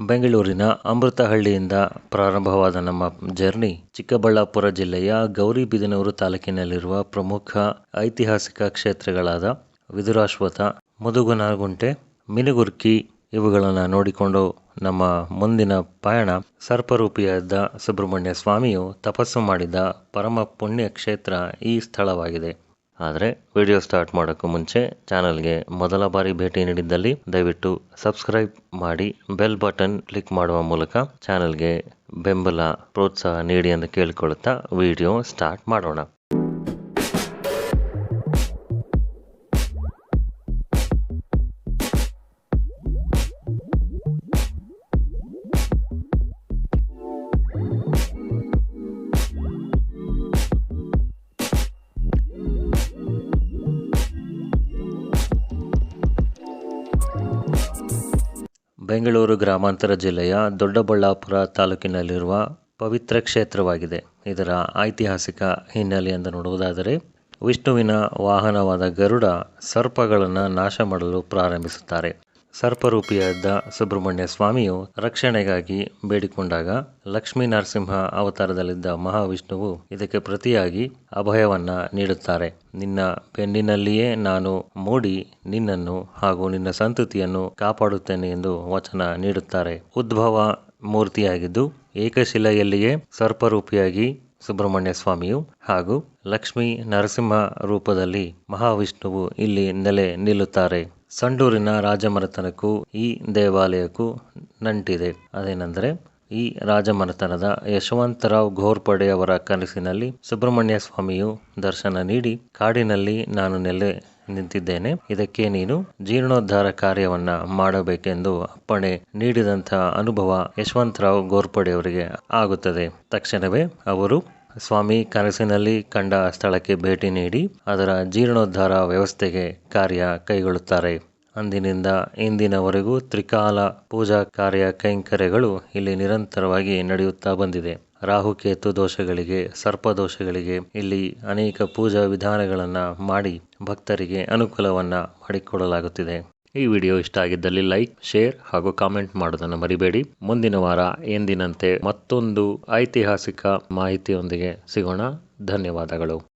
ಬೆಂಗಳೂರಿನ ಅಮೃತಹಳ್ಳಿಯಿಂದ ಪ್ರಾರಂಭವಾದ ನಮ್ಮ ಜರ್ನಿ ಚಿಕ್ಕಬಳ್ಳಾಪುರ ಜಿಲ್ಲೆಯ ಗೌರಿಬಿದನೂರು ತಾಲೂಕಿನಲ್ಲಿರುವ ಪ್ರಮುಖ ಐತಿಹಾಸಿಕ ಕ್ಷೇತ್ರಗಳಾದ ವಿದುರಾಶ್ವಥ ಮುದುಗುನಗುಂಟೆ ಮಿನುಗುರ್ಕಿ ಇವುಗಳನ್ನು ನೋಡಿಕೊಂಡು ನಮ್ಮ ಮುಂದಿನ ಪಯಣ ಸರ್ಪರೂಪಿಯಾದ ಸುಬ್ರಹ್ಮಣ್ಯ ಸ್ವಾಮಿಯು ತಪಸ್ಸು ಮಾಡಿದ ಪರಮ ಪುಣ್ಯ ಕ್ಷೇತ್ರ ಈ ಸ್ಥಳವಾಗಿದೆ. ಆದರೆ ವಿಡಿಯೋ ಸ್ಟಾರ್ಟ್ ಮಾಡೋಕ್ಕೂ ಮುಂಚೆ ಚಾನಲ್ಗೆ ಮೊದಲ ಬಾರಿ ಭೇಟಿ ನೀಡಿದ್ದಲ್ಲಿ ದಯವಿಟ್ಟು ಸಬ್ಸ್ಕ್ರೈಬ್ ಮಾಡಿ ಬೆಲ್ ಬಟನ್ ಕ್ಲಿಕ್ ಮಾಡುವ ಮೂಲಕ ಚಾನಲ್ಗೆ ಬೆಂಬಲ, ಪ್ರೋತ್ಸಾಹ ನೀಡಿ ಎಂದು ಕೇಳಿಕೊಳ್ಳುತ್ತಾ ವಿಡಿಯೋ ಸ್ಟಾರ್ಟ್ ಮಾಡೋಣ. ಬೆಂಗಳೂರು ಗ್ರಾಮಾಂತರ ಜಿಲ್ಲೆಯ ದೊಡ್ಡಬಳ್ಳಾಪುರ ತಾಲೂಕಿನಲ್ಲಿರುವ ಪವಿತ್ರ ಕ್ಷೇತ್ರವಾಗಿದೆ. ಇದರ ಐತಿಹಾಸಿಕ ಹಿನ್ನೆಲೆಯಿಂದ ನೋಡುವುದಾದರೆ, ವಿಷ್ಣುವಿನ ವಾಹನವಾದ ಗರುಡ ಸರ್ಪಗಳನ್ನು ನಾಶ ಮಾಡಲು ಪ್ರಾರಂಭಿಸುತ್ತಾರೆ. ಸರ್ಪರೂಪಿಯಾದ ಸುಬ್ರಹ್ಮಣ್ಯ ಸ್ವಾಮಿಯು ರಕ್ಷಣೆಗಾಗಿ ಬೇಡಿಕೊಂಡಾಗ ಲಕ್ಷ್ಮೀ ನರಸಿಂಹ ಅವತಾರದಲ್ಲಿದ್ದ ಮಹಾವಿಷ್ಣುವು ಇದಕ್ಕೆ ಪ್ರತಿಯಾಗಿ ಅಭಯವನ್ನ ನೀಡುತ್ತಾರೆ. ನಿನ್ನ ಬೆನ್ನಿನಲ್ಲಿಯೇ ನಾನು ಮೂಡಿ ನಿನ್ನನ್ನು ಹಾಗೂ ನಿನ್ನ ಸಂತತಿಯನ್ನು ಕಾಪಾಡುತ್ತೇನೆ ಎಂದು ವಚನ ನೀಡುತ್ತಾರೆ. ಉದ್ಭವ ಮೂರ್ತಿಯಾಗಿದ್ದು ಏಕಶಿಲೆಯಲ್ಲಿಯೇ ಸರ್ಪರೂಪಿಯಾಗಿ ಸುಬ್ರಹ್ಮಣ್ಯ ಸ್ವಾಮಿಯು ಹಾಗೂ ಲಕ್ಷ್ಮೀ ನರಸಿಂಹ ರೂಪದಲ್ಲಿ ಮಹಾವಿಷ್ಣುವು ಇಲ್ಲಿ ನೆಲೆ ನಿಲ್ಲುತ್ತಾರೆ. ಸಂಡೂರಿನ ರಾಜಮನೆತನಕ್ಕೂ ಈ ದೇವಾಲಯಕ್ಕೂ ನಂಟಿದೆ. ಅದೇನೆಂದರೆ, ಈ ರಾಜಮನೆತನದ ಯಶವಂತರಾವ್ ಘೋರ್ಪಡೆ ಅವರ ಕನಸಿನಲ್ಲಿ ಸುಬ್ರಹ್ಮಣ್ಯ ಸ್ವಾಮಿಯು ದರ್ಶನ ನೀಡಿ, ಕಾಡಿನಲ್ಲಿ ನಾನು ನೆಲೆ ನಿಂತಿದ್ದೇನೆ. ಇದಕ್ಕೆ ನೀನು ಜೀರ್ಣೋದ್ಧಾರ ಕಾರ್ಯವನ್ನ ಮಾಡಬೇಕೆಂದು ಅಪ್ಪಣೆ ನೀಡಿದಂತಹ ಅನುಭವ ಯಶವಂತರಾವ್ ಗೋರ್ಪಡೆಯವರಿಗೆ ಆಗುತ್ತದೆ. ತಕ್ಷಣವೇ ಅವರು ಸ್ವಾಮಿ ಕನಸಿನಲ್ಲಿ ಕಂಡ ಸ್ಥಳಕ್ಕೆ ಭೇಟಿ ನೀಡಿ ಅದರ ಜೀರ್ಣೋದ್ಧಾರ ವ್ಯವಸ್ಥೆಗೆ ಕಾರ್ಯ ಕೈಗೊಳ್ಳುತ್ತಾರೆ. ಅಂದಿನಿಂದ ಇಂದಿನವರೆಗೂ ತ್ರಿಕಾಲ ಪೂಜಾ ಕಾರ್ಯ ಕೈಂಕರ್ಯಗಳು ಇಲ್ಲಿ ನಿರಂತರವಾಗಿ ನಡೆಯುತ್ತಾ ಬಂದಿದೆ. ರಾಹುಕೇತು ದೋಷಗಳಿಗೆ, ಸರ್ಪ ದೋಷಗಳಿಗೆ ಇಲ್ಲಿ ಅನೇಕ ಪೂಜಾ ವಿಧಾನಗಳನ್ನು ಮಾಡಿ ಭಕ್ತರಿಗೆ ಅನುಕೂಲವನ್ನು ಮಾಡಿಕೊಡಲಾಗುತ್ತಿದೆ. ಈ ವಿಡಿಯೋ ಇಷ್ಟ ಆಗಿದ್ದಲ್ಲಿ ಲೈಕ್, ಶೇರ್ ಹಾಗೂ ಕಾಮೆಂಟ್ ಮಾಡೋದನ್ನು ಮರಿಬೇಡಿ. ಮುಂದಿನ ವಾರ ಎಂದಿನಂತೆ ಮತ್ತೊಂದು ಐತಿಹಾಸಿಕ ಮಾಹಿತಿಯೊಂದಿಗೆ ಸಿಗೋಣ. ಧನ್ಯವಾದಗಳು.